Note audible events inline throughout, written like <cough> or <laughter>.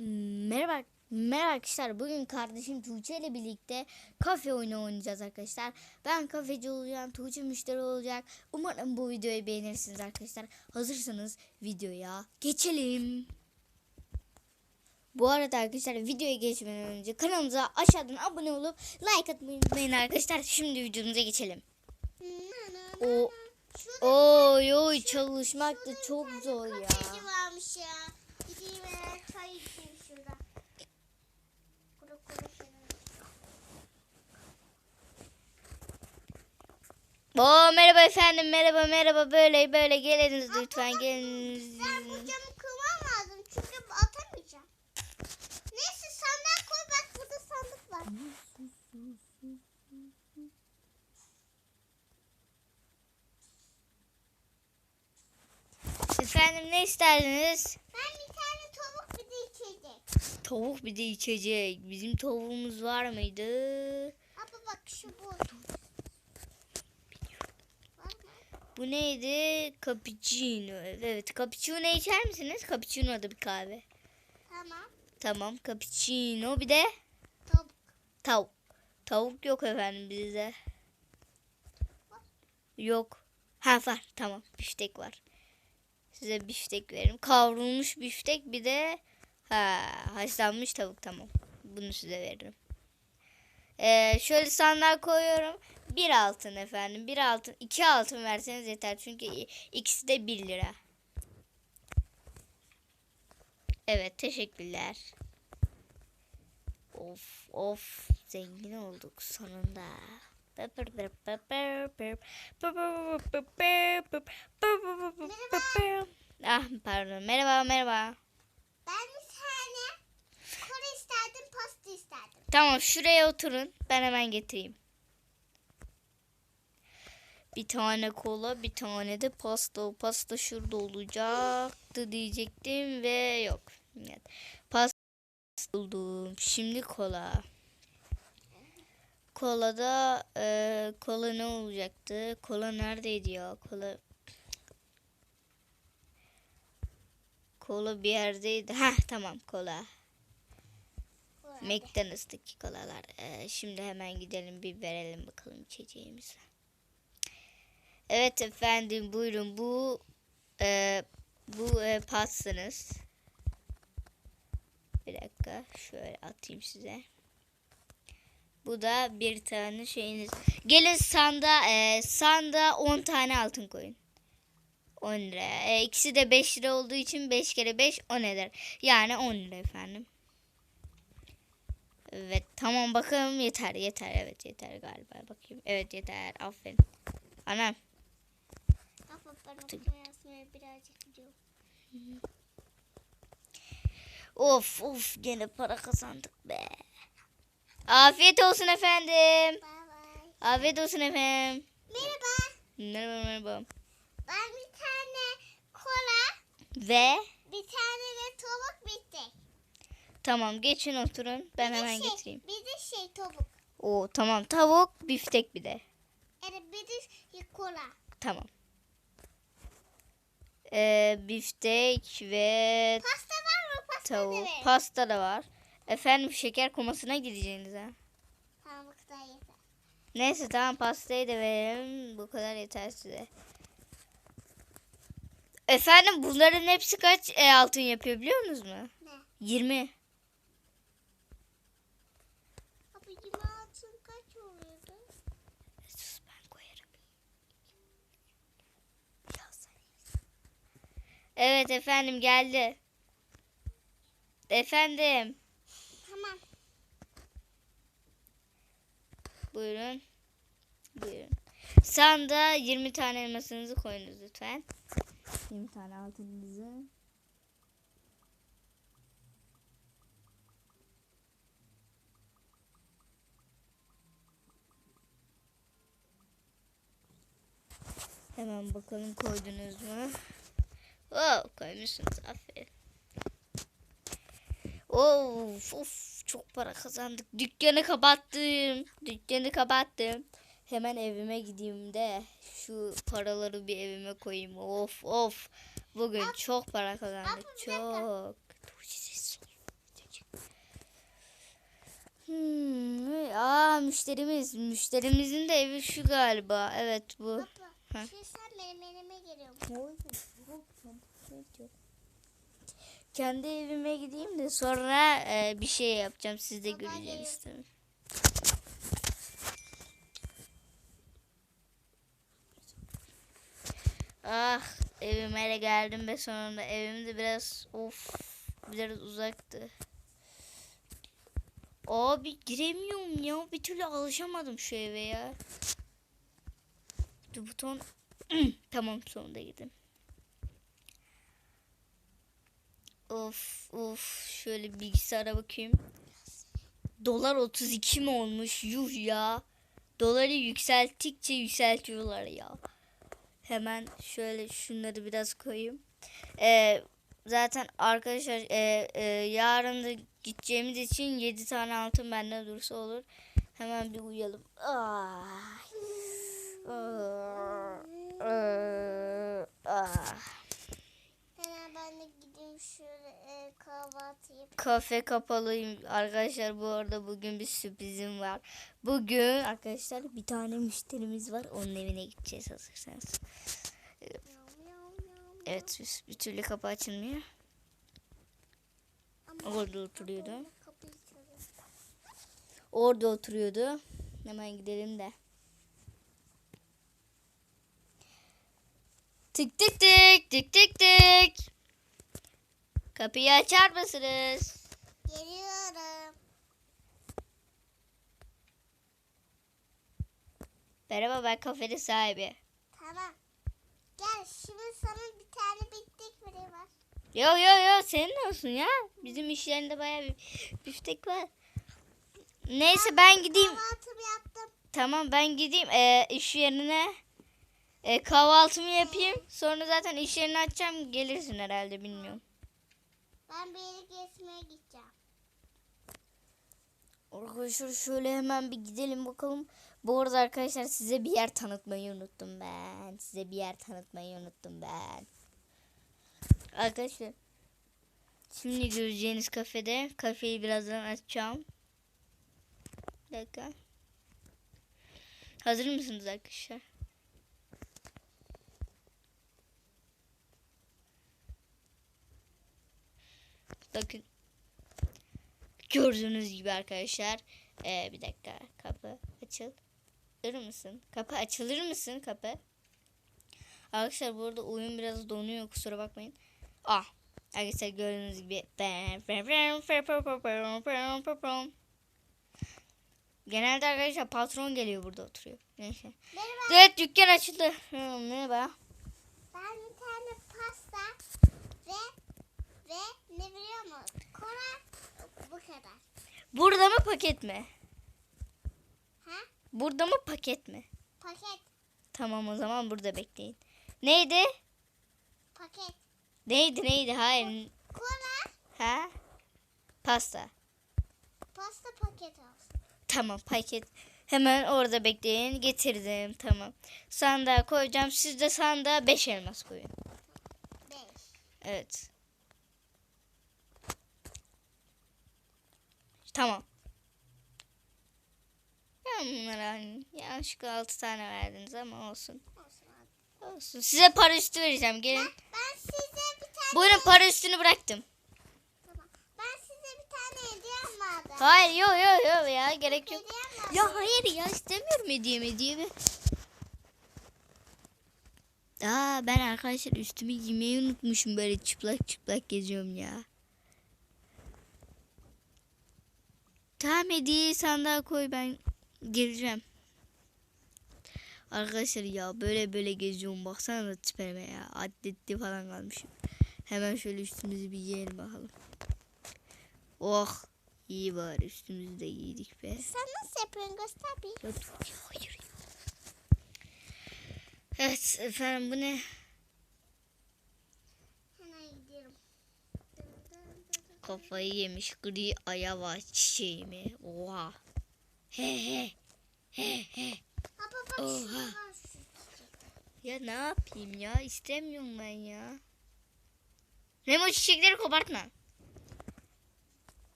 Merhaba, merhaba arkadaşlar. Bugün kardeşim Tuğçe ile birlikte kafe oyunu oynayacağız arkadaşlar. Ben kafeci olacağım, Tuğçe müşteri olacak. Umarım bu videoyu beğenirsiniz arkadaşlar. Hazırsanız videoya geçelim. Bu arada arkadaşlar videoya geçmeden önce kanalımıza aşağıdan abone olup like atmayı unutmayın arkadaşlar. Şimdi videomuza geçelim. O Oy oy çalışmak da çok zor ya. Kafeci varmış ya. Oo merhaba efendim merhaba merhaba böyle böyle geliniz lütfen geliniz. Ben bu camı kırmam lazım çünkü atamayacağım. Neyse sandık koy bak burada sandık var. Efendim ne isterdiniz? Ben bir tane tavuk bir de içecek. Tavuk bir de içecek. Bizim tavuğumuz var mıydı? Abi bak şu bu. Var mı? Bu neydi? Cappuccino. Evet cappuccino içer misiniz? Cappuccino adı bir kahve. Tamam. Tamam cappuccino bir de Tavuk. tavuk. Tavuk yok efendim bizde. Yok. Ha var tamam biftek var. Size biftek veririm. Kavrulmuş biftek bir de ha haşlanmış tavuk tamam. Bunu size veririm. Ee, şöyle sandığa koyuyorum. Bir altın efendim. Bir altın. iki altın verseniz yeter. Çünkü ikisi de bir lira. Evet teşekkürler. Of of zengin olduk sonunda. Ah pardon merhaba merhaba. Ben bir tane kola isterdim pasta isterdim. Tamam şuraya oturun ben hemen getireyim. Bir tane kola bir tane de pasta. Pasta şurada olacaktı diyecektim ve yok. Evet. Pasta buldum. Şimdi kola. Kolada e, kola ne olacaktı? Kola neredeydi ya? Kola Kola bir yerdeydi. Ha tamam kola. Kola. McDonald's'taki kolalar. Ee, şimdi hemen gidelim bir verelim bakalım içeceğimizi. Evet efendim buyurun bu e, bu e, pastanız. Bir dakika şöyle atayım size. Bu da bir tane şeyiniz. Gelin sanda e, sanda 10 tane altın koyun. 10 lira. E, ikisi de 5 lira olduğu için 5 kere 5 10 eder. Yani 10 lira efendim. Evet tamam bakalım yeter yeter evet yeter galiba bakayım. Evet yeter aferin. Anam Yazmaya birazcık biliyorum. of of gene para kazandık be. Afiyet olsun efendim. Bay bay. Afiyet olsun efendim. Merhaba. Merhaba merhaba. Ben bir tane kola, Ve bir tane de tavuk bitti. tamam geçin oturun ben Bir hemen şey, getireyim. Bir de şey tavuk. Oo tamam tavuk biftek bir de. Yani bir de şey, kola. Tamam. Ee, biftek ve Pasta var mı? Pasta da tavuk. verin. Pasta da var. Efendim şeker komasına gideceğiniz ha. Tamam bu kadar yeter. Neyse tamam pastayı da verelim. Bu kadar yeter size. Efendim bunların hepsi kaç e, altın yapıyor biliyor musunuz mu? Ne? 20. Abi 26 kaç oluyordu? Sus ben koyarım. Ya sen- Evet efendim geldi. Efendim Tamam. buyurun. Buyurun. Sanda 20 tane elmasınızı koyunuz lütfen. 20 tane altınınızı. Hemen bakalım koydunuz mu? Wow, koymuşsunuz. Aferin. Of, of çok para kazandık. Dükkanı kapattım. Dükkanı kapattım. Hemen evime gideyim de şu paraları bir evime koyayım. Of of. Bugün Ab, çok para kazandık. Ab, çok. Hmm, aa müşterimiz. Müşterimizin de evi şu galiba. Evet bu. Abla, şey sen benim elime geliyor geliyorsun. Kendi evime gideyim de sonra e, bir şey yapacağım. Siz de Baba, göreceğiniz tabii. Ah evime de geldim ve sonunda evim de biraz of biraz uzaktı. Abi giremiyorum ya bir türlü alışamadım şu eve ya. Dur buton <clears throat> tamam sonunda girdim. Of of şöyle bilgisayara bakayım. Dolar 32 mi olmuş? Yuh ya. Doları yükselttikçe yükseltiyorlar ya. Hemen şöyle şunları biraz koyayım. Ee, zaten arkadaşlar e, e, yarın da gideceğimiz için 7 tane altın bende dursa olur. Hemen bir uyuyalım. Ay. Ah. Ah. Ah. Hemen ben de gideyim şöyle e, kahvaltı yapayım. Kafe kapalıyım arkadaşlar bu arada bugün bir sürprizim var. Bugün arkadaşlar bir tane müşterimiz var onun evine gideceğiz hazırsanız. Evet bir, türlü kapı açılmıyor. Orada oturuyordu. Orada oturuyordu. Hemen gidelim de. Tık tık tık tık tık tık. Kapıyı açar mısınız? Geliyorum. Merhaba ben kafenin sahibi. Tamam. Gel şimdi sana bir tane bittik biri var. Yo yo yo senin olsun ya. Bizim iş yerinde bayağı bir büftek var. Neyse ben gideyim. Kahvaltımı yaptım. Tamam ben gideyim ee, iş yerine. E, kahvaltımı yapayım. Sonra zaten iş yerini açacağım. Gelirsin herhalde bilmiyorum. Ben bir yere gezmeye gideceğim. Arkadaşlar şöyle hemen bir gidelim bakalım. Bu arada arkadaşlar size bir yer tanıtmayı unuttum ben. Size bir yer tanıtmayı unuttum ben. Arkadaşlar. Şimdi göreceğiniz kafede. Kafeyi birazdan açacağım. Bir dakika. Hazır mısınız arkadaşlar? Bakın. Gördüğünüz gibi arkadaşlar. Ee, bir dakika. Kapı açılır mısın? Kapı açılır mısın kapı? Arkadaşlar bu arada oyun biraz donuyor kusura bakmayın. Ah. Arkadaşlar gördüğünüz gibi. Genelde arkadaşlar patron geliyor burada oturuyor. Neyse. Merhaba. Evet dükkan açıldı. Merhaba. Ben bir tane pasta ve ve ne biliyor musun? Kola bu kadar. Burada mı paket mi? Ha? Burada mı paket mi? Paket. Tamam o zaman burada bekleyin. Neydi? Paket. Neydi neydi? Hayır. Kola Ha? Pasta. pasta paket olsun. Tamam paket. Hemen orada bekleyin. Getirdim. Tamam. Sandığa koyacağım. Siz de sandığa 5 elmas koyun. Beş. Evet. Tamam. Ben bunlara hani yanlışlıkla 6 tane verdiniz ama olsun. Olsun abi. Olsun. Size para üstü vereceğim. Gelin. Ben size bir tane Buyurun para üstünü bıraktım. Tamam. Ben size bir tane hediyem vardı. Hayır yok yok yok ya gerek yok. Ya hayır ya istemiyorum hediye hediye mi? Aa ben arkadaşlar üstümü giymeyi unutmuşum böyle çıplak çıplak geziyorum ya. Tamam hediyeyi sandığa koy ben geleceğim. Arkadaşlar ya böyle böyle geziyorum baksana da tipime ya atletli falan kalmışım. Hemen şöyle üstümüzü bir giyelim bakalım. Oh iyi bari üstümüzü de giydik be. Sen nasıl yapıyorsun göster bir. Ya dur ya, hayır ya. Evet efendim bu ne? Kafayı yemiş gri ayava çiçeği mi? Oha. He he. He he. Baba bak Oha. Ya ne yapayım ya? İstemiyorum ben ya. Hem o çiçekleri kopartma.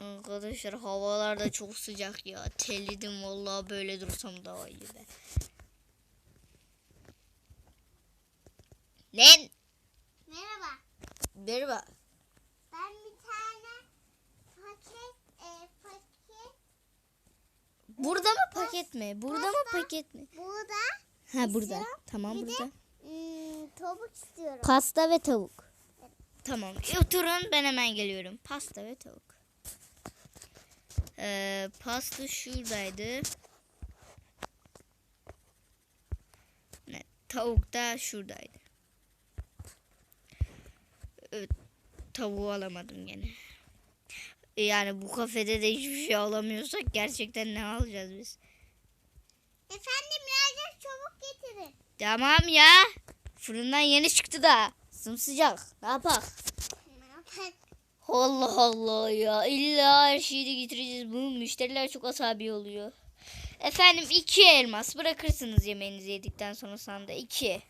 Arkadaşlar havalar da çok sıcak ya. Terledim vallahi böyle dursam daha iyi be. Lan Merhaba. merhaba. Ben bir tane paket e, paket Burada mı paket mi? Burada mı paket mi? burada Ha burada. İstiyorum. Tamam Bir de- burada. hmm, tavuk istiyorum. Pasta ve tavuk. Tamam. E, Oturun ben hemen geliyorum. Pasta ve tavuk. Ee, pasta şuradaydı. Ne, tavuk da şuradaydı. Evet, tavuğu alamadım gene. E, Yani bu kafede de hiçbir şey alamıyorsak gerçekten ne alacağız biz? Efendim birazcık çabuk getirin. Tamam ya. Fırından yeni çıktı da. Sımsıcak. Ne yapak? Bak, Allah Allah ya. İlla her şeyi de getireceğiz. Bu müşteriler çok asabi oluyor. Efendim iki elmas bırakırsınız yemeğinizi yedikten sonra sanda. iki.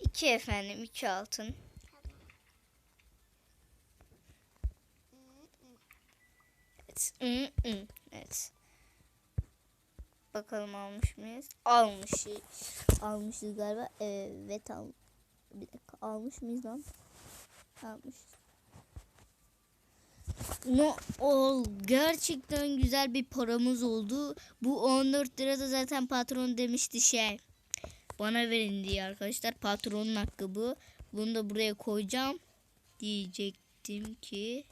İki efendim iki altın. Evet. Evet. Bakalım almış mıyız? Almışız. Almışız galiba. Evet al. Bir dakika almış mıyız lan? Almışız. No, o gerçekten güzel bir paramız oldu. Bu 14 lira da zaten patron demişti şey. Bana verin diye arkadaşlar. Patronun hakkı bu. Bunu da buraya koyacağım. Diyecektim ki.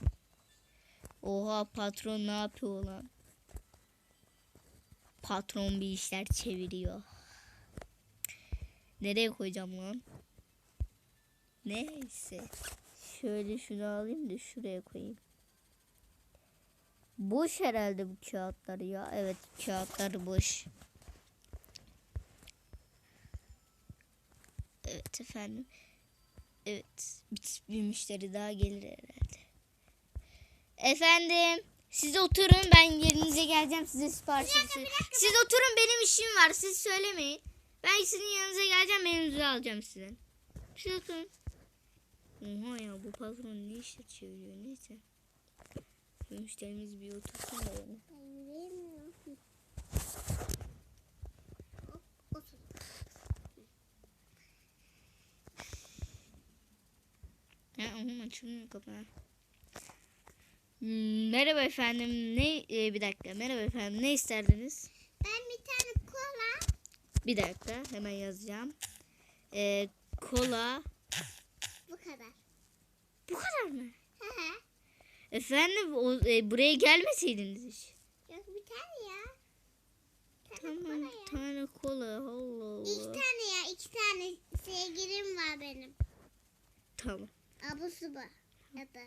Oha patron ne yapıyor lan? Patron bir işler çeviriyor. Nereye koyacağım lan? Neyse. Şöyle şunu alayım da şuraya koyayım. Boş herhalde bu kağıtlar ya. Evet kağıtlar boş. Evet efendim. Evet. Bir, bir müşteri daha gelir herhalde. Efendim. Siz oturun ben yerinize geleceğim size sipariş edeceğim. Siz oturun benim işim var siz söylemeyin. Ben sizin yanınıza geleceğim menünüzü alacağım sizden. Siz oturun. Oha ya bu patron ne işler çeviriyor neyse. Müşterimiz bir otursun da yani. Ha, onun açılmıyor kapağı. Hmm, merhaba efendim. Ne e, bir dakika. Merhaba efendim. Ne isterdiniz? Ben bir tane kola. Bir dakika. Hemen yazacağım. E, kola. Bu kadar. Bu kadar mı? Hı hı. Efendim o, e, buraya gelmeseydiniz hiç. Yok bir tane ya. Bir tane Tamam. kola ya. Tane kola. Allah İki Allah. tane ya. iki tane sevgilim var benim. Tamam. Abusu bu. Ya da.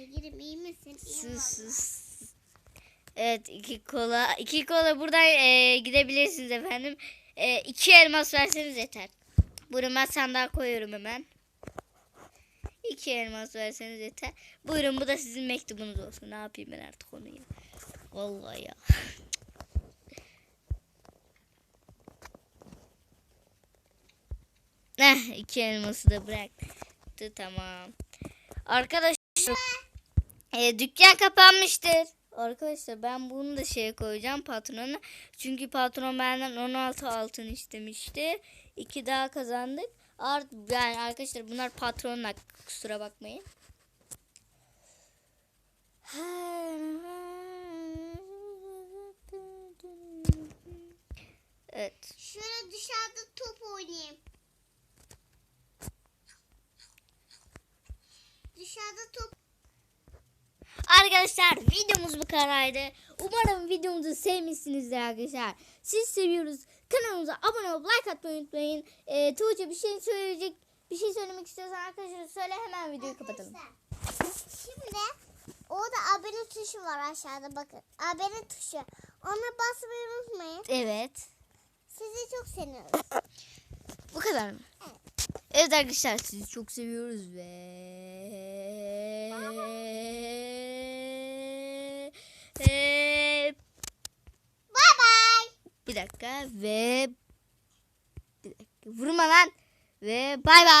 Sevgilim iyi misin? İyi Sus sus. Evet iki kola. iki kola buradan e, gidebilirsiniz efendim. E, iki elmas verseniz yeter. Buyurun ben sandığa koyuyorum hemen. İki elmas verseniz yeter. Buyurun bu da sizin mektubunuz olsun. Ne yapayım ben artık onu ya. Vallahi ya. <laughs> Eh iki elması da bıraktı tamam. Arkadaşlar e, dükkan kapanmıştır. Arkadaşlar ben bunu da şeye koyacağım patrona. Çünkü patron benden 16 altın istemişti. İki daha kazandık. Art yani arkadaşlar bunlar patronun. Kusura bakmayın. Evet. Şöyle dışarıda top oynayayım. Dışarıda top. Arkadaşlar videomuz bu kadardı. Umarım videomuzu sevmişsinizdir arkadaşlar. Siz seviyoruz. Kanalımıza abone olup like atmayı unutmayın. Ee, Tuğçe bir şey söyleyecek. Bir şey söylemek istiyorsan arkadaşlar söyle hemen videoyu kapatalım. Arkadaşlar, Şimdi orada abone tuşu var aşağıda bakın. Abone tuşu. Ona basmayı unutmayın. Evet. Sizi çok seviyoruz. Bu kadar mı? Evet arkadaşlar sizi çok seviyoruz ve Bir dakika ve bir dakika. Vurma lan. Ve bay bay.